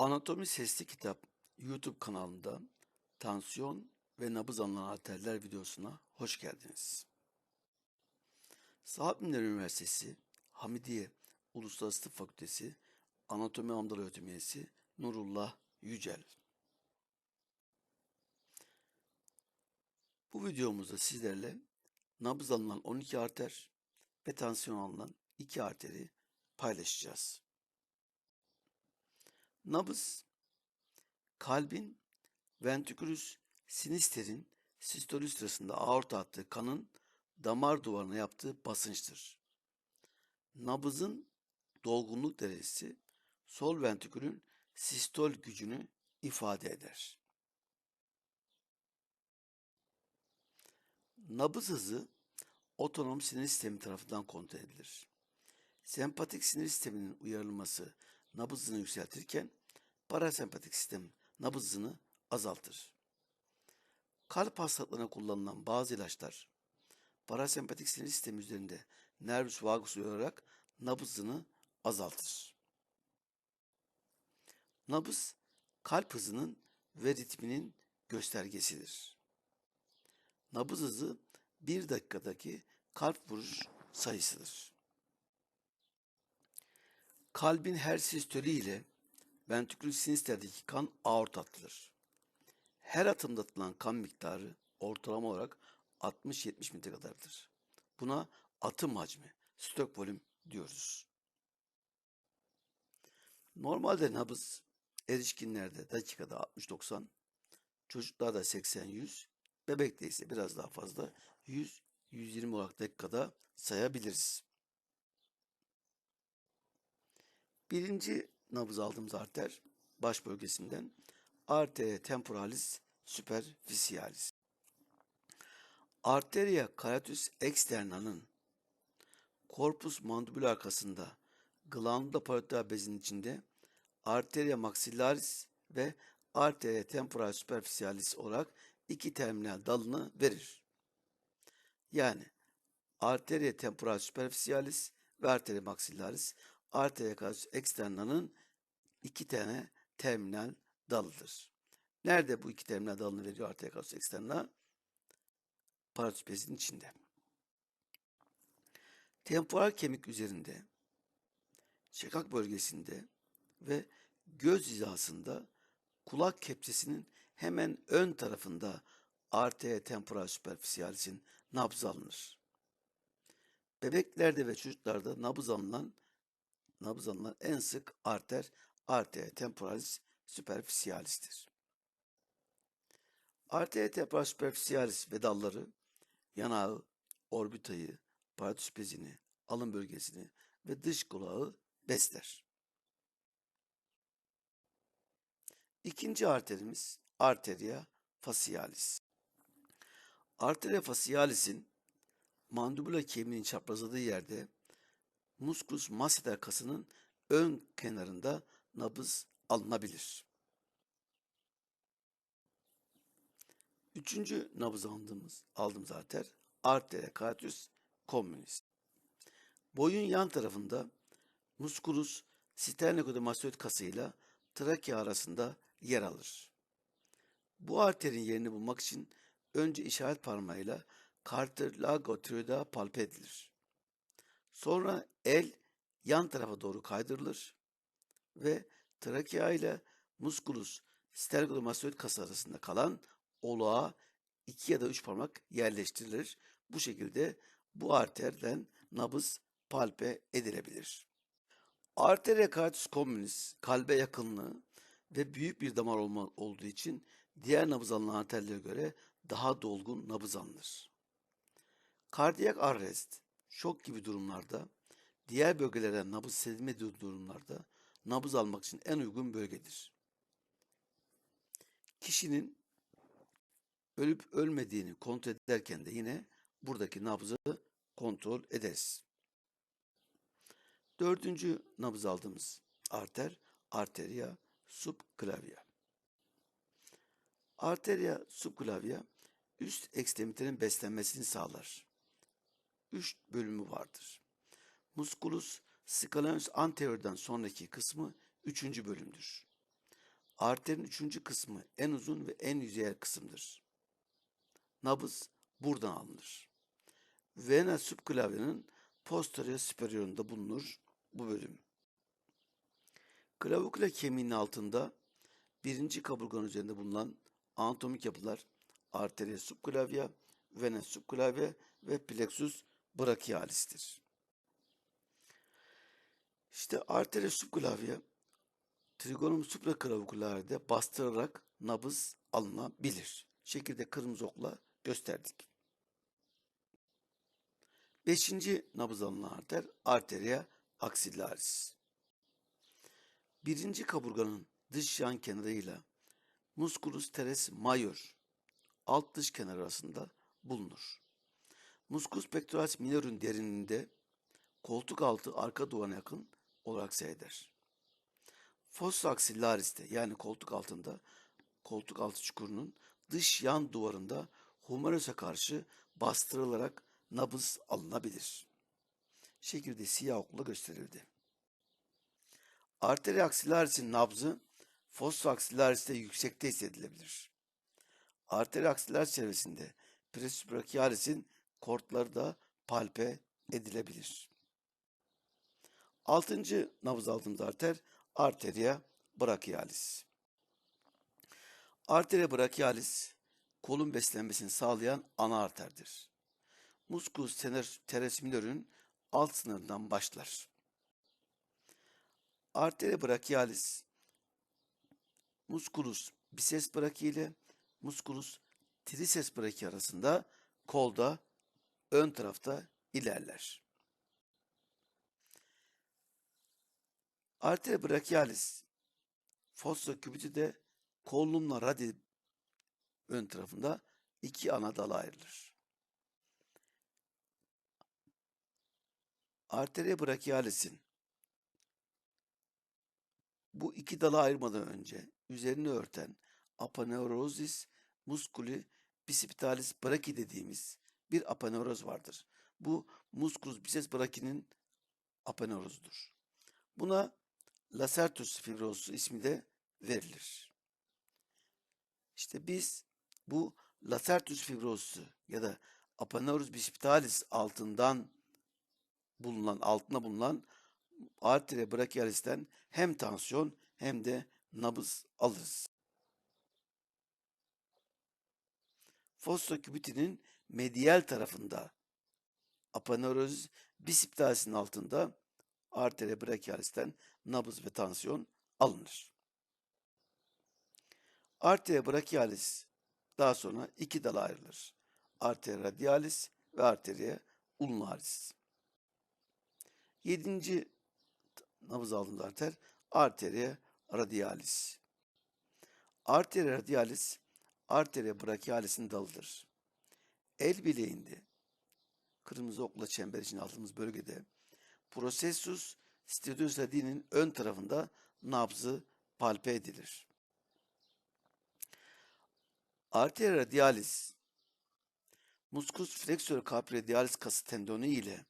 Anatomi Sesli Kitap YouTube kanalında tansiyon ve nabız alınan arterler videosuna hoş geldiniz. Sağlık Bilimleri Üniversitesi Hamidiye Uluslararası Tıp Fakültesi Anatomi Anadolu Öğretim Nurullah Yücel. Bu videomuzda sizlerle nabız alınan 12 arter ve tansiyon alınan 2 arteri paylaşacağız. Nabız, kalbin ventrikülüs sinisterin sistoli sırasında aorta attığı kanın damar duvarına yaptığı basınçtır. Nabızın dolgunluk derecesi sol ventrikülün sistol gücünü ifade eder. Nabız hızı otonom sinir sistemi tarafından kontrol edilir. Sempatik sinir sisteminin uyarılması nabız hızını yükseltirken parasempatik sistem nabız hızını azaltır. Kalp hastalıklarına kullanılan bazı ilaçlar parasempatik sinir sistemi üzerinde nervus vagus uyararak nabız hızını azaltır. Nabız kalp hızının ve ritminin göstergesidir. Nabız hızı bir dakikadaki kalp vuruş sayısıdır. Kalbin her sistoli ile ventrikül sinisterdeki kan aorta atılır. Her atımda atılan kan miktarı ortalama olarak 60-70 metre kadardır. Buna atım hacmi, stok volüm diyoruz. Normalde nabız erişkinlerde dakikada 60-90, çocuklarda 80-100, bebekte ise biraz daha fazla 100-120 olarak dakikada sayabiliriz. Birinci nabız aldığımız arter baş bölgesinden arteria temporalis superficialis. Arteria carotis externa'nın korpus mandibül arkasında glandula parietal bezinin içinde arteria maxillaris ve arteria temporalis superficialis olarak iki terminal dalını verir. Yani arteria temporalis superficialis ve arteria maxillaris arteria carotis externa'nın iki tane terminal dalıdır. Nerede bu iki terminal dalını veriyor carotis externa? Parotid bezinin içinde. Temporal kemik üzerinde, şakak bölgesinde ve göz hizasında kulak kepçesinin hemen ön tarafında arteria temporal superficialis'in nabzı alınır. Bebeklerde ve çocuklarda nabız alınan nabız alınan en sık arter arteria temporalis superficialis'tir. Arteria temporalis superficialis ve dalları yanağı, orbitayı, paratüs bezini, alın bölgesini ve dış kulağı besler. İkinci arterimiz arteria facialis. Arteria facialis'in mandibula kemiğinin çaprazladığı yerde musculus masseter kasının ön kenarında nabız alınabilir. Üçüncü nabız aldığımız, aldığımız arter arteria carotis communis. Boyun yan tarafında musculus sternokodomastoid kasıyla trakea arasında yer alır. Bu arterin yerini bulmak için önce işaret parmağıyla cartilago tiroida palpe edilir. Sonra el yan tarafa doğru kaydırılır ve trakea ile musculus sternokodomastoid kası arasında kalan oluğa iki ya da üç parmak yerleştirilir. Bu şekilde bu arterden nabız palpe edilebilir. Arteria carotis communis kalbe yakınlığı ve büyük bir damar olma, olduğu için diğer nabız alınan arterlere göre daha dolgun nabız alınır. Kardiyak arrest, şok gibi durumlarda, diğer bölgelerden nabız sezilmediği durumlarda nabız almak için en uygun bölgedir. Kişinin ölüp ölmediğini kontrol ederken de yine buradaki nabzı kontrol ederiz. Dördüncü nabız aldığımız arter arteria subclavia. Arteria subclavia üst ekstremitelerin beslenmesini sağlar. Üç bölümü vardır. Musculus scalenos anterior'dan sonraki kısmı üçüncü bölümdür. Arterin üçüncü kısmı en uzun ve en yüzeyel kısımdır. Nabız buradan alınır. Vena subclavianın posterior superiorunda bulunur bu bölüm. Klavikula kemiğinin altında birinci kaburganın üzerinde bulunan anatomik yapılar arteria subclavia, vena subclavia ve plexus brachialis'tir. İşte arteria subclavia trigonum supraklavikulerde bastırarak nabız alınabilir. Şekilde kırmızı okla gösterdik. Beşinci nabız alınan arter arteria axillaris. Birinci kaburganın dış yan kenarıyla musculus teres major alt dış kenar arasında bulunur. Musculus pectoralis minor'un derinliğinde koltuk altı arka duvarına yakın olarak seyreder. Fossa axillaris'te yani koltuk altında koltuk altı çukurunun dış yan duvarında humerus'a karşı bastırılarak nabız alınabilir. Şekilde siyah okla gösterildi. Arteri aksillaris'in nabzı fossa aksillaris'te yüksekte hissedilebilir. Arteri aksillaris çevresinde presus brachialis'in kortları da palpe edilebilir. Altıncı nabız aldığımız arter arteria brachialis. Arteria brachialis kolun beslenmesini sağlayan ana arterdir. Musculus teres minor'un alt sınırından başlar. Arteria brachialis musculus biceps brachii ile musculus triceps brachii arasında kolda ön tarafta ilerler. Arteria brachialis fossa cubiti de kolumna radi ön tarafında iki ana dala ayrılır. Arteria brachialis'in bu iki dala ayırmadan önce üzerini örten aponeurosis musculi bicipitalis brachii dediğimiz bir aponeuroz vardır. Bu musculus biceps brachii'nin aponeurozudur. Buna Lacertus fibrosus ismi de verilir. İşte biz bu Lacertus fibrosusu ya da Aponeurosis bicipitalis altından bulunan, altında bulunan arteria brachialis'ten hem tansiyon hem de nabız alırız. Fossa cubiti'nin medial tarafında aponeurosis bicipitalis'in altında arteria brachialis'ten nabız ve tansiyon alınır. Arteria brachialis daha sonra iki dala ayrılır. Arteria radialis ve arteria ulnaris. Yedinci nabız aldığımız arter arteria radialis. Arteria radialis arteria brachialis'in dalıdır. El bileğinde kırmızı okla çember için aldığımız bölgede processus radi'nin ön tarafında nabzı palpe edilir. Arteria radialis musculus flexor carpi radialis kası tendonu ile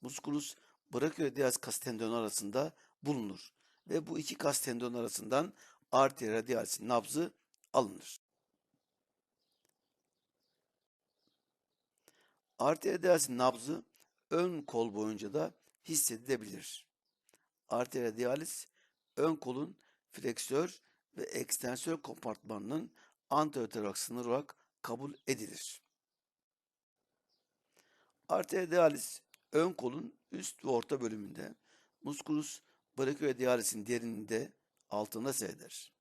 musculus brachioradialis kas tendonu arasında bulunur ve bu iki kas tendonu arasından arteria radialis'in nabzı alınır. Arteria radialis'in nabzı ön kol boyunca da hissedilebilir. Arteria radialis ön kolun fleksör ve ekstensör kompartmanının anteriotorak sınır olarak kabul edilir. Arteria radialis ön kolun üst ve orta bölümünde, musculus brachioradialis'in derininde altında seyreder.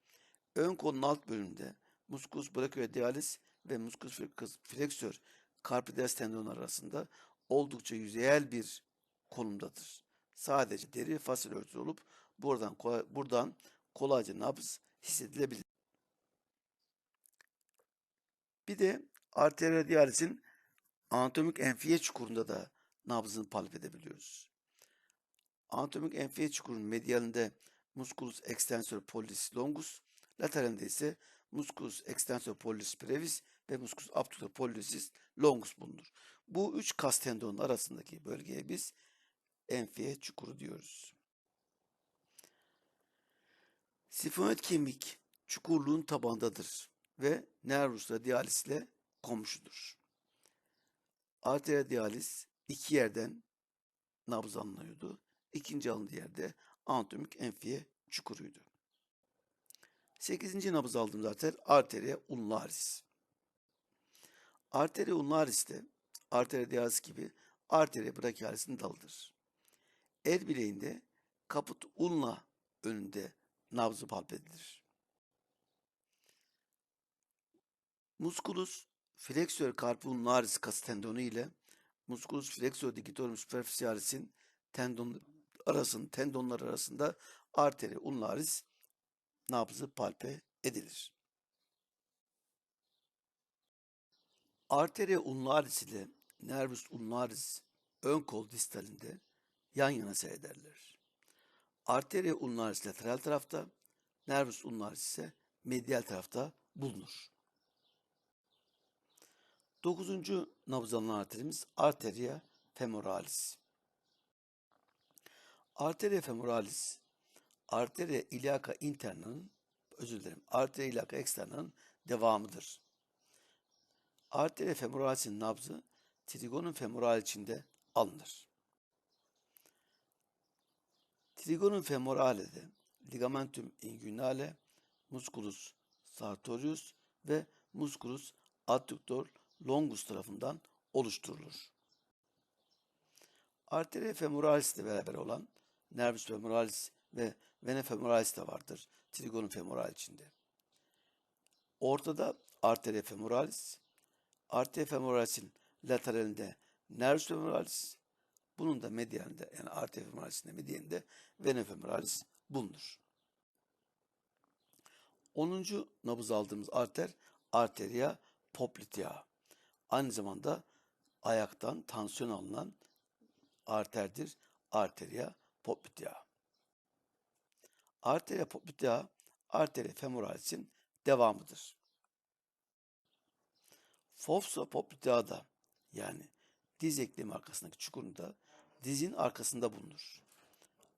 Ön kolun alt bölümünde musculus brachioradialis ve musculus flexor carpidialis tendon arasında oldukça yüzeyel bir konumdadır. Sadece deri fasil örtülü olup buradan buradan kolayca nabız hissedilebilir. Bir de arteria radialis'in anatomik enfiye çukurunda da nabzını palp edebiliyoruz. Anatomik enfiye çukurunun medialinde musculus extensor pollicis longus, lateralinde ise musculus extensor pollicis brevis ve musculus abductor pollicis longus bulunur. Bu üç kas tendonun arasındaki bölgeye biz enfiye çukuru diyoruz. Sifonoid kemik çukurluğun tabandadır ve nervus radialis ile komşudur. Arteria radialis iki yerden nabız alınıyordu. İkinci alındığı yerde anatomik enfiye çukuruydu. Sekizinci nabız aldığımız arter arteria ulnaris. Arteria ulnaris de arteria radialis gibi arteria brachialis'in dalıdır. El bileğinde kaput ulna önünde nabzı palpedilir. Musculus flexor carpi ulnaris kası tendonu ile musculus flexor digitorum superficialis'in tendon arasında tendonlar arasında arteri ulnaris nabzı palpe edilir. Arteria ulnaris ile nervus ulnaris ön kol distalinde yan yana seyrederler. Arteria ulnaris lateral tarafta, nervus ulnaris ise medial tarafta bulunur. Dokuzuncu nabız alınan arterimiz arteria femoralis. Arteria femoralis, arteria iliaca interna'nın, özür dilerim, arteria iliaca externa'nın devamıdır. Arteria femoralis'in nabzı trigonum femoral içinde alınır. Trigonum femorale'de ligamentum inguinale, musculus sartorius ve musculus adductor longus tarafından oluşturulur. Arteria femoralis ile beraber olan nervus femoralis ve vena femoralis de vardır trigonum femoral içinde. Ortada arteria femoralis, arteria femoralis'in lateralinde nervus femoralis, bunun da medialinde yani arteria femoralis'in de medialinde vena femoralis bulunur. 10. nabız aldığımız arter arteria poplitea. Aynı zamanda ayaktan tansiyon alınan arterdir. Arteria poplitea. Arteria poplitea arteria femoralis'in devamıdır. Fossa poplitea'da yani diz eklemi arkasındaki çukurunda dizin arkasında bulunur.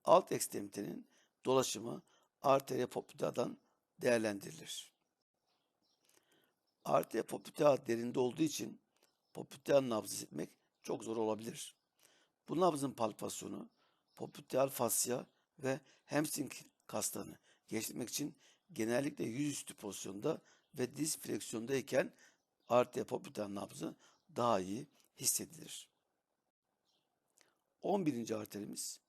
Alt ekstremitenin dolaşımı arteria poplitea'dan değerlendirilir. Arteria poplitea derinde olduğu için popliteal nabzı hissetmek çok zor olabilir. Bu nabzın palpasyonu popliteal fasya ve hamstring kaslarını geçirmek için genellikle yüzüstü pozisyonda ve diz fleksiyondayken arteria popliteal nabzı daha iyi hissedilir. 11. arterimiz,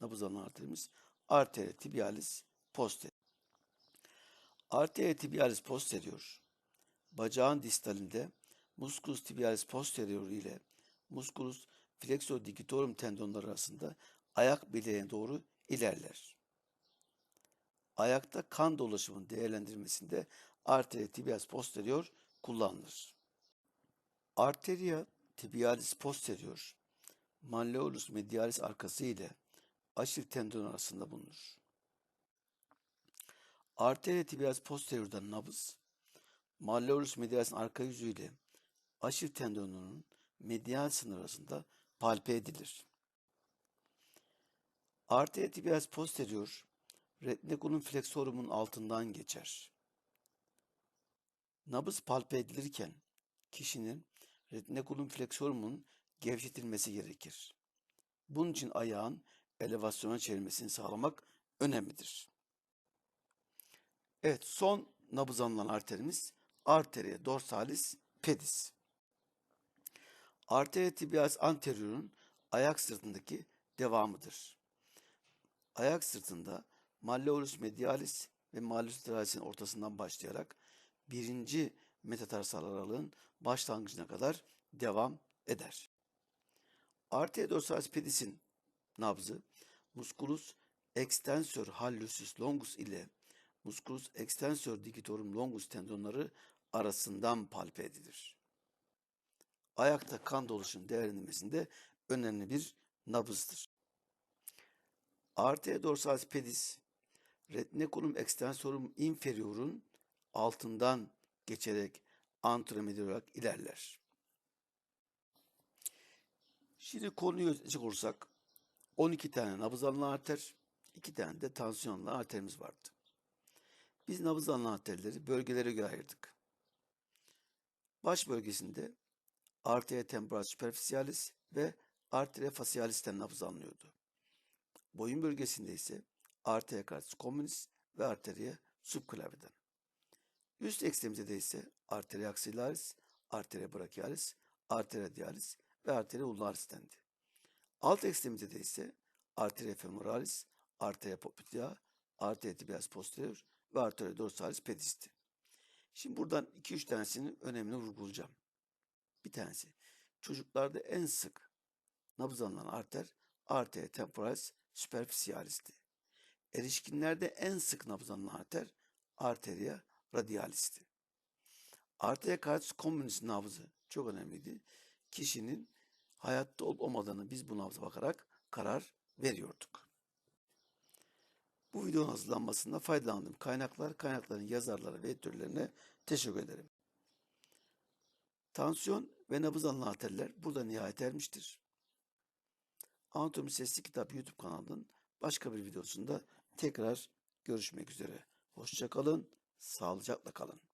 nabız alan arterimiz arteria tibialis posterior. Arteria tibialis posterior, bacağın distalinde musculus tibialis posterior ile musculus flexor digitorum tendonları arasında ayak bileğine doğru ilerler. Ayakta kan dolaşımının değerlendirilmesinde arteria tibialis posterior kullanılır. Arteria tibialis posterior, malleolus medialis arkası ile aşil tendon arasında bulunur. Arteria tibialis posterior'dan nabız, malleolus medialis'in arka yüzüyle aşil tendonunun medial sınır arasında palpe edilir. Arteria tibialis posterior, retinaculum flexorum'un altından geçer. Nabız palpe edilirken kişinin retinaculum flexorum'un gevşetilmesi gerekir. Bunun için ayağın elevasyona çevirmesini sağlamak önemlidir. Evet, son nabız alınan arterimiz arteria dorsalis pedis. Arteria tibialis anterior'un ayak sırtındaki devamıdır. Ayak sırtında malleolus medialis ve malleolus lateralis'in ortasından başlayarak birinci metatarsal aralığın başlangıcına kadar devam eder. Arteria dorsalis pedis'in nabzı musculus extensor hallucis longus ile musculus extensor digitorum longus tendonları arasından palpe edilir. Ayakta kan dolaşım değerlendirmesinde önemli bir nabızdır. Arteria dorsalis pedis retinaculum extensorum inferior'un altından geçerek antromedial olarak ilerler. Şimdi konuyu özetleyecek olursak 12 tane nabız alınan arter, 2 tane de tansiyon alınan arterimiz vardı. Biz nabız alınan arterleri bölgelere göre ayırdık. Baş bölgesinde arteria temporalis superficialis ve arteria facialis'ten nabız alınıyordu. Boyun bölgesinde ise arteria cardiacis communis ve arteria subclavian. Üst ekstremitede ise arteria axillaris, arteria brachialis, arteria dialis ve arteria ulnaris dendi. Alt ekstremitede ise arteria femoralis, arteria popliteal, arteria tibialis posterior ve arteria dorsalis pedisti. Şimdi buradan 2-3 tanesinin önemini vurgulayacağım. Bir tanesi çocuklarda en sık nabız alınan arter arteria temporalis superficialis'ti. Erişkinlerde en sık nabız alınan arter arteria radialis'ti. Arteria cardiacis communis nabzı çok önemliydi. Kişinin hayatta olup olmadığını biz bu nabza bakarak karar veriyorduk. Bu videonun hazırlanmasında faydalandığım kaynaklar, kaynakların yazarları ve editörlerine teşekkür ederim. Tansiyon ve nabız alınan burada nihayet ermiştir. Anatomi Sesli Kitap YouTube kanalının başka bir videosunda tekrar görüşmek üzere. Hoşça kalın, sağlıcakla kalın.